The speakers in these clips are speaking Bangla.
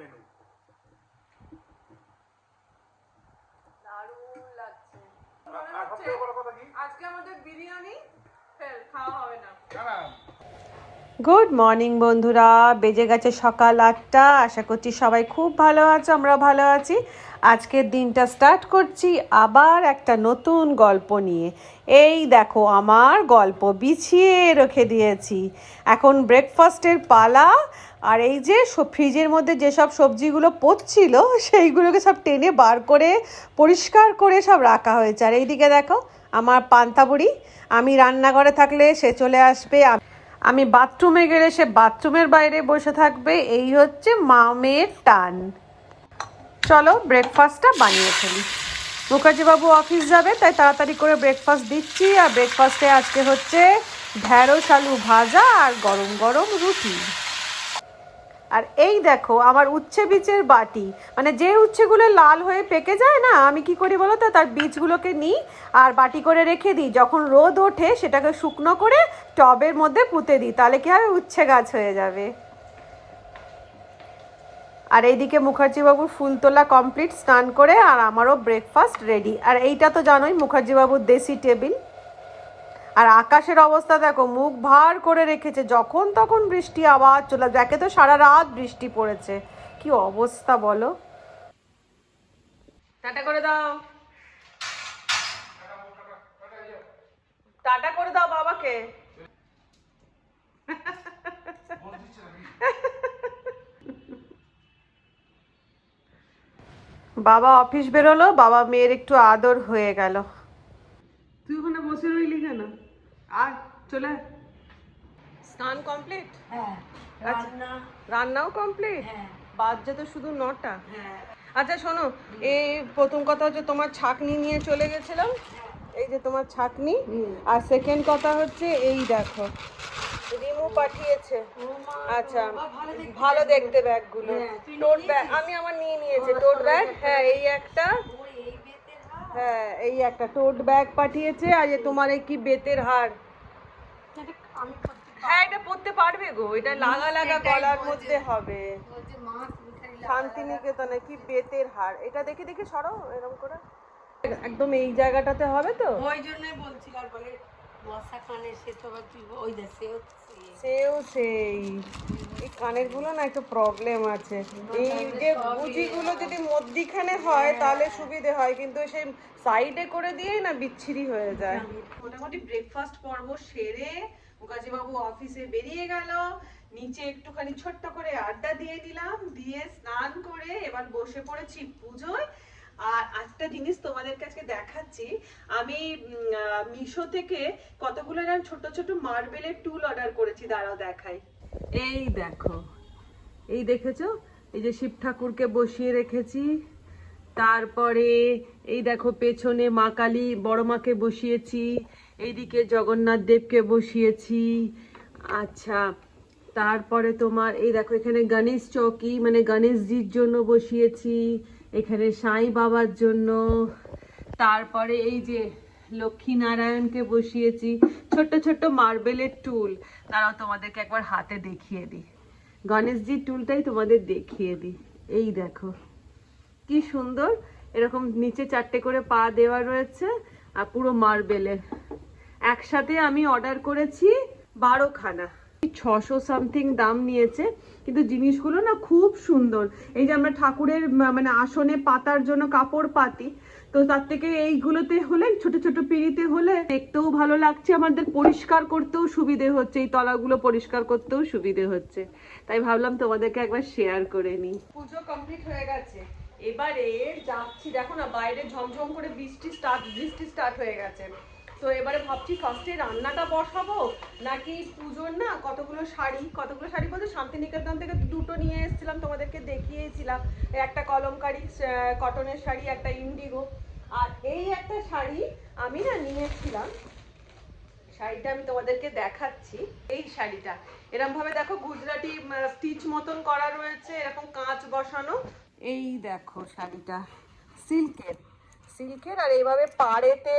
মেনু দারুণ লাগছে। আর সবথেকে বড় কথা কি? আজকে আমাদের বিরিয়ানি ফেল খাওয়া হবে না। না না গুড মর্নিং বন্ধুরা বেজে গেছে সকাল আটটা আশা করছি সবাই খুব ভালো আছো আমরা ভালো আছি। আজকের দিনটা স্টার্ট করছি আবার একটা নতুন গল্প নিয়ে। এই দেখো আমার গল্প বিছিয়ে রেখে দিয়েছি। এখন ব্রেকফাস্টের পালা আর এই যে ফ্রিজের মধ্যে যেসব সবজিগুলো পচছিল সেইগুলোকে সব টেনে বার করে, পরিষ্কার করে সব রাখা হয়েছে। আর এইদিকে দেখো, আমার পান্তা বুড়ি, আমি রান্নাঘরে থাকলে সে চলে আসবে, আমি বাথরুমে গেলে সে বাথরুমের বাইরে বসে থাকবে, এই হচ্ছে মামের টান। চলো ব্রেকফাস্টটা বানিয়ে ফেলি। মুখার্জিবাবু অফিস যাবে, তাই তাড়াতাড়ি করে ব্রেকফাস্ট দিচ্ছি। আর ব্রেকফাস্টে আজকে হচ্ছে ঢ্যাঁড়স আলু ভাজা আর গরম গরম রুটি। আর এই দেখো, আমার উচ্ছে বীজের বাটি। মানে যে উচ্ছেগুলো লাল হয়ে পেকে যায় না, আমি কি করি বলো তো? তার বীজগুলোকে নিই আর বাটি করে রেখে দিই। যখন রোদ ওঠে, সেটাকে শুকনো করে টবের মধ্যে পুঁতে দিই। তাহলে কি হবে? উচ্ছে গাছ হয়ে যাবে। আর এইদিকে মুখার্জিবাবুর ফুল তোলা কমপ্লিট স্নান করে আর আমারও ব্রেকফাস্ট রেডি আর এইটা তো জানোই, মুখার্জিবাবুর দেশি টেবিল আর আকাশের অবস্থা দেখো, মুখ ভার করে রেখেছে। যখন তখন বৃষ্টি আবার চলে দেখে তো সারা রাত বৃষ্টি পড়েছে। কি অবস্থা বলো? টাটা করে দাও। টাটা করে দাও বাবাকে। বাবা অফিস বেরোলো, বাবা মেয়ের একটু আদর হয়ে গেল। তুই ওখানে বসে রইলি কেন? আর চলে স্নান কমপ্লিট হ্যাঁ রান্না। রান্নাও কমপ্লিট হ্যাঁ। বাজছে তো শুধু নটা। হ্যাঁ। আচ্ছা শোনো এই প্রথম কথা হচ্ছে তোমার ছাকনি নিয়ে চলে গেছিলাম। এই যে তোমার ছাকনি। আর সেকেন্ড কথা হচ্ছে এই দেখো রিমু পাঠিয়েছে। আচ্ছা ভালো দেখতে ব্যাগগুলো। টোট ব্যাগ আমি আমার নিয়ে নিয়েছি। Tote bag? হ্যাঁ এই একটা। হ্যাঁ এই একটা টোট ব্যাগ পাঠিয়েছে আর যে তোমার এই কি বেতের হার? হ্যাঁ এটা পরতে পারবে গো এটা লাগা লাগা গলার মধ্যে হবে। বলছি শান্তিনিকেতনে কি বেতের হার? এটা দেখে দেখে সরো এরকম করে। একদম এই জায়গাটাতে হবে তো? ওই জন্যই বলছিলাম বলে বর্ষা কানে সে তো আবার তুই ওই দেখ সে সেও সেই। এই কানেরগুলো না একটু প্রবলেম আছে। এই যে যদি মধ্যিখানে হয় তাহলে সুবিধে হয় কিন্তু সেই সাইডে করে দিয়েই না বিচ্ছিরি হয়ে যায়। মোটামুটি ব্রেকফাস্ট পর্ব সেরে মুখার্জিবাবু অফিসে বেরিয়ে গেল। নিচে একটুখানি ছোট্ট করে আড্ডা দিয়ে দিলাম দিয়ে স্নান করে এবার বসে পড়েছি পুজোয়। আর একটা জিনিস তোমাদের কাছে দেখাচ্ছি, আমি মিশো থেকে কতগুলো এরকম ছোট ছোট মার্বেলের টুল অর্ডার করেছি, দাঁড়াও দেখাই। এই দেখো, এই দেখেছ? এই যে শিব ঠাকুরকে বসিয়ে রেখেছি, তারপরে এই দেখো পেছনে মা কালী বড় মাকে বসিয়েছি, এইদিকে জগন্নাথ দেবকে বসিয়েছি আচ্ছা তারপরে তোমার, এই দেখো এখানে গণেশ চৌকি মানে গণেশজির জন্য বসিয়েছি এখানে সাই বাবার জন্য। তারপরে এই যে লক্ষ্মী নারায়ণকে বসিয়েছি। ছোট্ট ছোট্ট মার্বেলের টুল। তারাও তোমাদেরকে একবার হাতে দেখিয়ে দিই। গণেশজির টুলটাই তোমাদের দেখিয়ে দিই। এই দেখো, কি সুন্দর। এরকম নিচে চারটে করে পা দেওয়া রয়েছে আর পুরো মার্বেলের। একসাথে আমি অর্ডার করেছি বারোখানা। ছশো সামথিং দাম নিয়েছে। কিন্তু জিনিসগুলো না খুব সুন্দর। এই যে আমরা ঠাকুরের মানে আসনে পাতার জন্য কাপড় পাতি, তো তার থেকে এইগুলোতে হলে, ছোট ছোট পিঁড়িতে হলে দেখতেও ভালো লাগছে আমাদের। পরিষ্কার করতেও সুবিধে হচ্ছে, এই তলাগুলো পরিষ্কার করতেও সুবিধে হচ্ছে। তাই ভাবলাম তোমাদেরকে একবার শেয়ার করে নিই। পুজো কমপ্লিট হয়ে গেছে। এবারে যাচ্ছি, দেখো না, বাইরে ঝমঝম করে বৃষ্টি স্টার্ট বৃষ্টি স্টার্ট হয়ে গেছে। তো এবারে ভাবছি ফার্স্টে রান্নাটা বসাবো, নাকি পুজোর না কতগুলো শাড়ি কতগুলো শাড়ি বলতে শান্তিনিকেতন থেকে দুটো নিয়ে এসেছিলাম, তোমাদেরকে দেখিয়েছিলাম। একটা কলমকারি কটনের শাড়ি, একটা ইন্ডিগো আর এই একটা শাড়ি আমি না নিয়েছিলাম। শাড়িটা আমি তোমাদেরকে দেখাচ্ছি। এই শাড়িটা এরকম ভাবে দেখো গুজরাটি স্টিচ মতন করা রয়েছে, এরকম কাঁচ বসানো। এই দেখো শাড়িটা, সিল্কের সিল্কের, আর এইভাবে পাড়েতে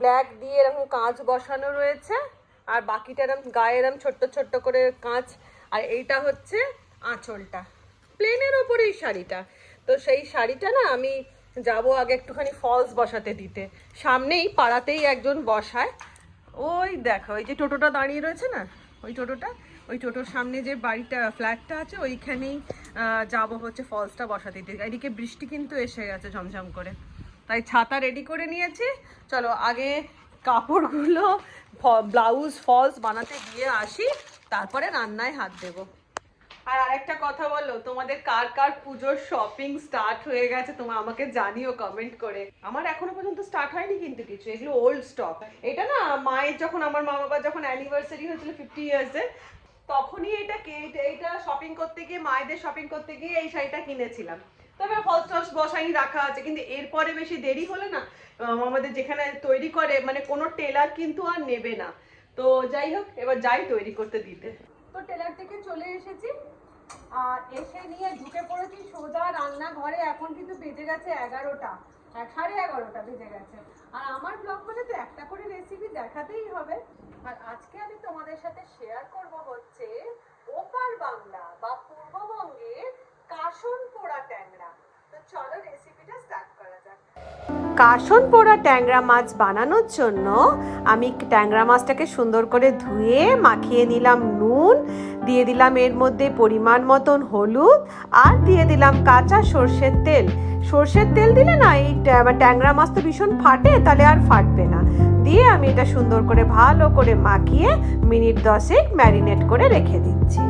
ব্ল্যাক দিয়ে এরকম কাঁচ বসানো রয়েছে, আর বাকিটা এরকম গায়ে এরকম ছোট্ট ছোট্ট করে কাঁচ, আর এইটা হচ্ছে আঁচলটা। প্লেনের ওপরে এই শাড়িটা। তো সেই শাড়িটা না আমি যাব আগে একটুখানি ফলস বসাতে দিতে। সামনেই, পাড়াতেই একজন বসায়। ওই দেখো ওই যে টোটোটা দাঁড়িয়ে রয়েছে না, ওই টোটোটা, ওই টোটোর সামনে যে বাড়িটা, ফ্ল্যাটটা আছে, ওইখানেই যাব হচ্ছে ফলসটা বসাতে দিতে। এদিকে বৃষ্টি কিন্তু এসে গেছে ঝমঝম করে। তাই ছাতা রেডি করে নিয়েছি। চলো আগে কাপড়গুলো ব্লাউজ ফলস বানাতে দিয়ে আসি, তারপরে রান্নায় হাত দেবো। আর আরেকটা কথা বলো, তোমাদের কার কার পুজোর শপিং স্টার্ট হয়ে গেছে তোমরা আমাকে জানিও কমেন্ট করে। আমার এখনও পর্যন্ত স্টার্ট হয়নি কিন্তু কিছু, এগুলো ওল্ড স্টক এটা না, মায়ের যখন, আমার মা বাবার যখন অ্যানিভার্সারি হয়েছিল ফিফটি ইয়ার্সে তখনই এটা কে- এটা শপিং করতে গিয়ে, মায়েদের শপিং করতে গিয়ে এই শাড়িটা কিনেছিলাম। তবে ফলস টলস বসাই রাখা আছে। কিন্তু এরপরে বেশি দেরি হলে না আমাদের যেখানে তৈরি করে মানে কোনো টেলার কিন্তু আর নেবে না। তো যাই হোক, এবার যাই তৈরি করতে দিতে। তো টেলার থেকে চলে এসেছি। আর এসে নিয়ে ঢুকে পড়েছি সোজা রান্নাঘরে, এখন কিন্তু বেজে গেছে এগারোটা। এক সাড়ে এগারোটা বেজে গেছে। আর আমার ব্লগ মানে তো একটা করে রেসিপি দেখাতেই হবে। আর আজকে আমি তোমাদের সাথে শেয়ার করব হচ্ছে ওপার বাংলা বা পূর্ববঙ্গের কাশন পোড়া ট্যাংরা। তো চলো রেসিপিটা স্টার্ট করা যাক। কাশন পোড়া ট্যাংরা মাছ বানানোর জন্য আমি ট্যাংরা মাছটাকে সুন্দর করে ধুয়ে মাখিয়ে নিলাম নুন, দিয়ে দিলাম এর মধ্যে পরিমাণ মতন হলুদ, আর দিয়ে দিলাম কাঁচা সর্ষের তেল। সর্ষের তেল দিলে না এই ট্যাংরা মাছ তো ভীষণ ফাটে, তাহলে আর ফাটবে না। দিয়ে আমি এটা সুন্দর করে ভালো করে মাখিয়ে মিনিট দশেক ম্যারিনেট করে রেখে দিচ্ছি।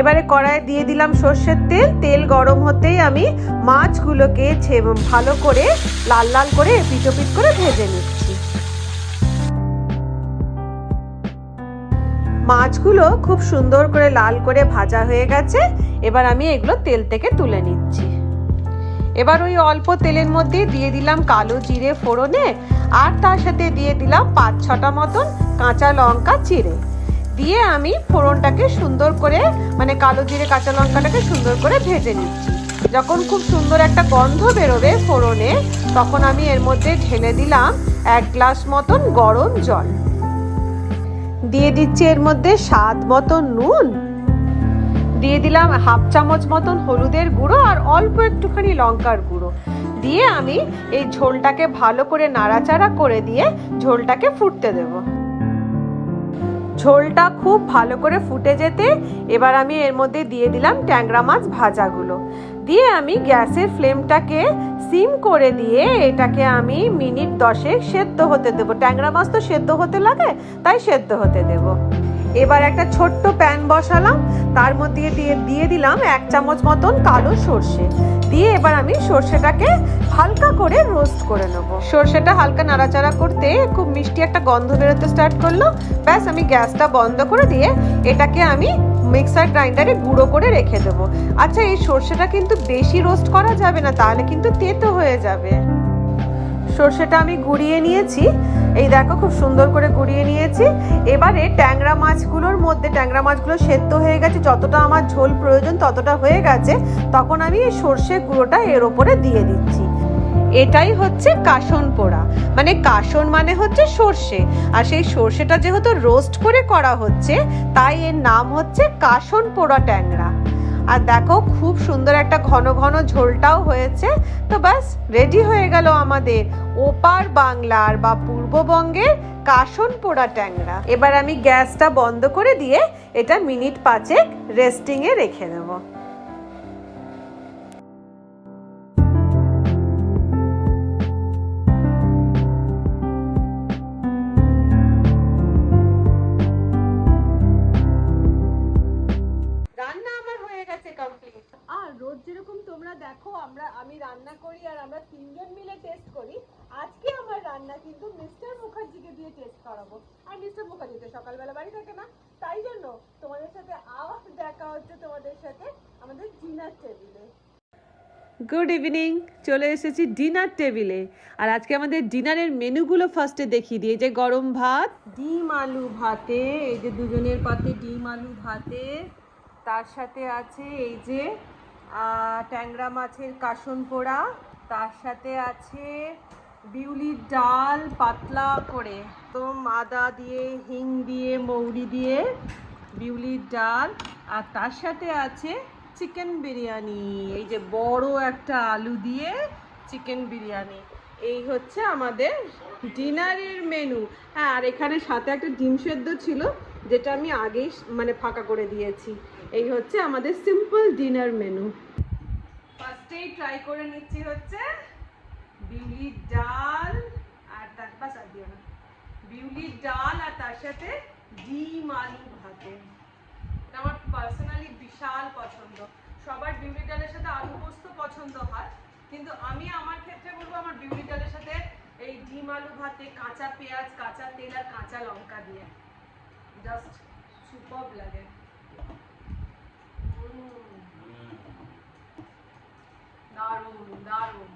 এবারে কড়াইয়ে দিয়ে দিলাম সর্ষের তেল। তেল গরম হতেই আমি মাছগুলোকে ভালো করে লাল লাল করে পিটো পিট করে ভেজে নিচ্ছি। মাছগুলো খুব সুন্দর করে লাল করে ভাজা হয়ে গেছে। এবার আমি এগুলো তেল থেকে তুলে নিচ্ছি। এবার ওই অল্প তেলের মধ্যে দিয়ে দিলাম কালো জিরে ফোড়নে। আর তার সাথে দিয়ে দিলাম পাঁচ ছটা মতন কাঁচা লঙ্কা চিড়ে। দিয়ে আমি ফোড়নটাকে সুন্দর করে মানে কালো জিরে কাঁচা লঙ্কাটাকে সুন্দর করে ভেজে নিচ্ছি। যখন খুব সুন্দর একটা গন্ধ বেরোবে ফোড়নে, তখন আমি এর মধ্যে ঢেলে দিলাম এক গ্লাস মতন গরম জল। দিয়ে দিচ্ছি এর মধ্যে স্বাদ মতন নুন। দিয়ে দিলাম হাফ চামচ মতন হলুদের গুঁড়ো আর অল্প একটুখানি লঙ্কার গুঁড়ো। দিয়ে আমি এই ঝোলটাকে ভালো করে নাড়াচাড়া করে দিয়ে ঝোলটাকে ফুটতে দেব। ঝোলটা খুব ভালো করে ফুটে যেতে এবার আমি এর মধ্যে দিয়ে দিলাম ট্যাংরা মাছ ভাজাগুলো। দিয়ে আমি গ্যাসের ফ্লেমটাকে সিম করে দিয়ে এটাকে আমি মিনিট দশেক সেদ্ধ হতে দেবো। ট্যাংরা মাছ তো সেদ্ধ হতে লাগে, তাই সেদ্ধ হতে দেবো। এবার একটা ছোট্ট প্যান বসালাম, তার মধ্যে দিয়ে দিয়ে দিলাম এক চামচ মতন কালো সর্ষে। দিয়ে এবার আমি সর্ষেটাকে হালকা করে রোস্ট করে নেব। সর্ষেটা হালকা নাড়াচাড়া করতে খুব মিষ্টি একটা গন্ধ বেরোতে স্টার্ট করল। ব্যাস, আমি গ্যাসটা বন্ধ করে দিয়ে এটাকে আমি মিক্সার গ্রাইন্ডারে গুঁড়ো করে রেখে দেবো। আচ্ছা এই সর্ষেটা কিন্তু বেশি রোস্ট করা যাবে না, তাহলে কিন্তু তেতো হয়ে যাবে। সর্ষেটা আমি গুঁড়িয়ে নিয়েছি। এই দেখো, খুব সুন্দর করে গুঁড়িয়ে নিয়েছি। এবারে ট্যাংরা মাছগুলোর মধ্যে, ট্যাংরা মাছগুলো সেদ্ধ হয়ে গেছে, যতটা আমার ঝোল প্রয়োজন ততটা হয়ে গেছে, তখন আমি এই সর্ষে গুঁড়োটা এর ওপরে দিয়ে দিচ্ছি। এটাই হচ্ছে কাসন পোড়া। মানে কাসন মানে হচ্ছে সর্ষে। আর সেই সর্ষেটা যেহেতু রোস্ট করে করা হচ্ছে, তাই এর নাম হচ্ছে কাসন পোড়া ট্যাংরা। আর দেখো, খুব সুন্দর একটা ঘন ঘন ঝোলটাও হয়েছে। তো ব্যাস রেডি হয়ে গেল আমাদের ওপার বাংলার বা পূর্ববঙ্গের কাশন পোড়া ট্যাংরা। এবার আমি গ্যাসটা বন্ধ করে দিয়ে এটা মিনিট পাঁচেক রেস্টিংয়ে রেখে দেবো। রোজ যেরকম তোমরা দেখো আমরা আমি রান্না করি আর আমরা তিনজন মিলে টেস্ট করি আজকে আমার রান্না কিন্তু মিস্টার মুখার্জিকে দিয়ে টেস্ট করাবো। আর মিস্টার মুখার্জি তো সকালবেলা বাড়ি থাকে না তাই জন্য তোমাদের সাথে আবার দেখা হচ্ছে তোমাদের সাথে আমাদের ডিনার টেবিলে গুড ইভিনিং চলে এসেছি ডিনার টেবিলে আর আজকে আমাদের ডিনারের মেনুগুলো ফার্স্টে দেখিয়ে দিয়ে যে গরম ভাত ডিম আলু ভাতে এই যে দুজনের পাতে ডিম আলু ভাতে তার সাথে আছে এই যে ট্যাংরা মাছের কাসন পোড়া, তার সাথে আছে বিউলির ডাল পাতলা করে। তো আদা দিয়ে, হিং দিয়ে, মৌরি দিয়ে বিউলির ডাল, আর তার সাথে আছে চিকেন বিরিয়ানি। এই যে বড় একটা আলু দিয়ে চিকেন বিরিয়ানি। এই হচ্ছে আমাদের ডিনারের মেনু। হ্যাঁ আর এখানে সাথে একটা ডিম সেদ্ধ ছিল, যেটা আমি আগেই মানে ফাঁকা করে দিয়েছি। এই হচ্ছে আমাদের সিম্পল ডিনার মেনু ফার্স্টেই ট্রাই করে নিচ্ছি হচ্ছে বিউলির ডাল আর তার পাশ আর দিও না। বিউলির ডাল আর তার সাথে ডিম আলু ভাতে। আমার পার্সোনালি বিশাল পছন্দ। সবার বিউলি ডালের সাথে আলু পোস্ত পছন্দ হয়, কিন্তু আমি আমার ক্ষেত্রে বলব আমার বিউলি ডালের সাথে এই ডিম আলু ভাতে, কাঁচা পেঁয়াজ, কাঁচা তেল আর কাঁচা লঙ্কা দিয়ে। জাস্ট সুপার লাগে। দারুণ দারুণ।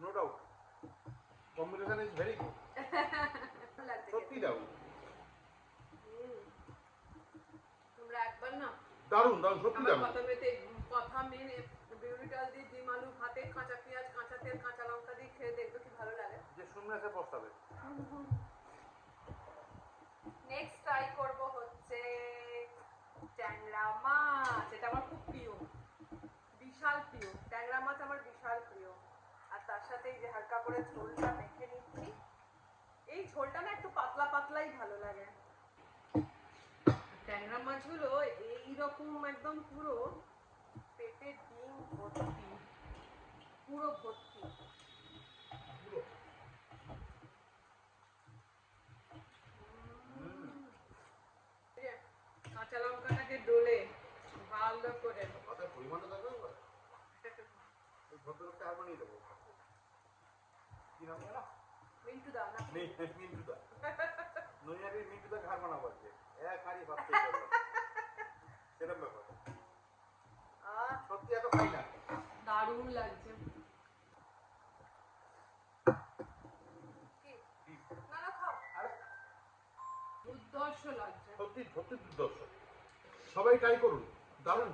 No doubt combination is very good সত্যি দারুণ তোমরা একবার না? দারুণ দারুণ সত্যি দারুণ। কথা মেনে বিউলি ডাল দিয়ে ডিম আলু ভাতে কাঁচা পেঁয়াজ কাঁচা তেল কাঁচা লঙ্কা দিয়ে খেয়ে দেখবে কি ভালো লাগে। যে শুনবে সে পস্তাবে। নেক্সট ট্রাই করব হচ্ছে ট্যাংরা মাছ। এটা আমার খুব প্রিয়। বিশাল প্রিয়। ট্যাংরা মাছ আমার বিশাল প্রিয়। আর তার সাথে এই যে হালকা করে ঝোলটা মেখে নিচ্ছি। এই ঝোলটা না একটু পাতলা পাতলাই ভালো লাগে। ট্যাংরা মাছগুলো এইরকম একদম পুরো পেটে ডিম ভর্তি। পুরো ভর্তি এই যে কাঁচা লঙ্কাটাকে ডলে পরিমাণটা ওই ভদ্রলোকটা আর বানিয়ে দেবো। কি নাম জানো মিন্টু দা না। মিন্টুদা নৈয়ারির মিন্টুদা ঘর বানাবো আজকে। এক হাড়ি ভাত সেরকম ব্যাপার। সত্যি এত খাই না। দারুণ লাগছে। সত্যি দুর্দর্শ। সবাই ট্রাই করুন। দারুণ।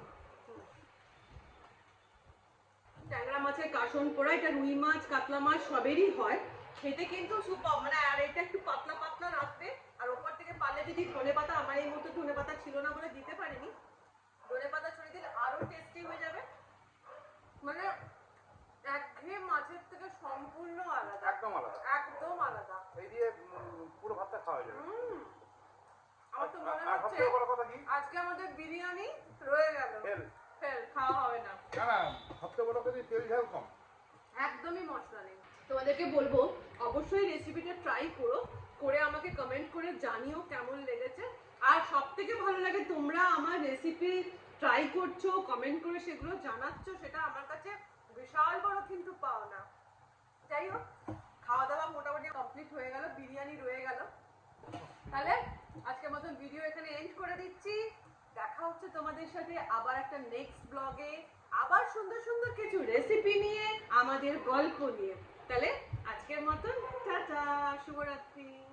ট্যাংরা মাছের কাসন পোড়া এটা রুই মাছ কাতলা মাছ সবেরই হয়। খেতে কিন্তু সুপার মানে আর এটা একটু পাতলা পাতলা রাখবে আর ওপর থেকে পারলে যদি ধনে পাতা আমার এই মতো ধনে পাতা ছিল না বলে দিতে পারিনি। ধনে পাতা ছড়িয়ে দিলে আরও টেস্টি হয়ে যাবে। মানে একঘেয়ে মাছের থেকে সম্পূর্ণ আলাদা। একদম আলাদা। একদম আলাদা। এই দিয়ে পুরো ভাতটা খাওয়া যাবে আমার তো মনে হচ্ছে আজকে আমাদের বিরিয়ানি রয়ে গেল। তেল ফেল খাওয়া হবে না। না না সবথেকে বড় কথা তেল ঝাল কম। একদমই মশলা নেই। তোমাদেরকে বলব অবশ্যই রেসিপিটা ট্রাই করো করে আমাকে কমেন্ট করে জানিও কেমন লেগেছে। আর সব থেকে ভালো লাগে তোমরা আমার রেসিপি ট্রাই করছ কমেন্ট করে সেগুলো জানাচ্ছ সেটা আমার কাছে বিশাল বড় কিন্তু পাও না যাই হোক খাওয়া দাওয়া মোটামুটি কমপ্লিট হয়ে গেল বিরিয়ানি রয়ে গেল। তাহলে আজকের মতন ভিডিও এখানে এন্ড করে দিচ্ছি। দেখা হচ্ছে তোমাদের সাথে আবার একটা নেক্সট ব্লগে আবার সুন্দর সুন্দর কিছু রেসিপি নিয়ে, আমাদের গল্প নিয়ে। তাহলে আজকের মতন, টাটা, শুভরাত্রি।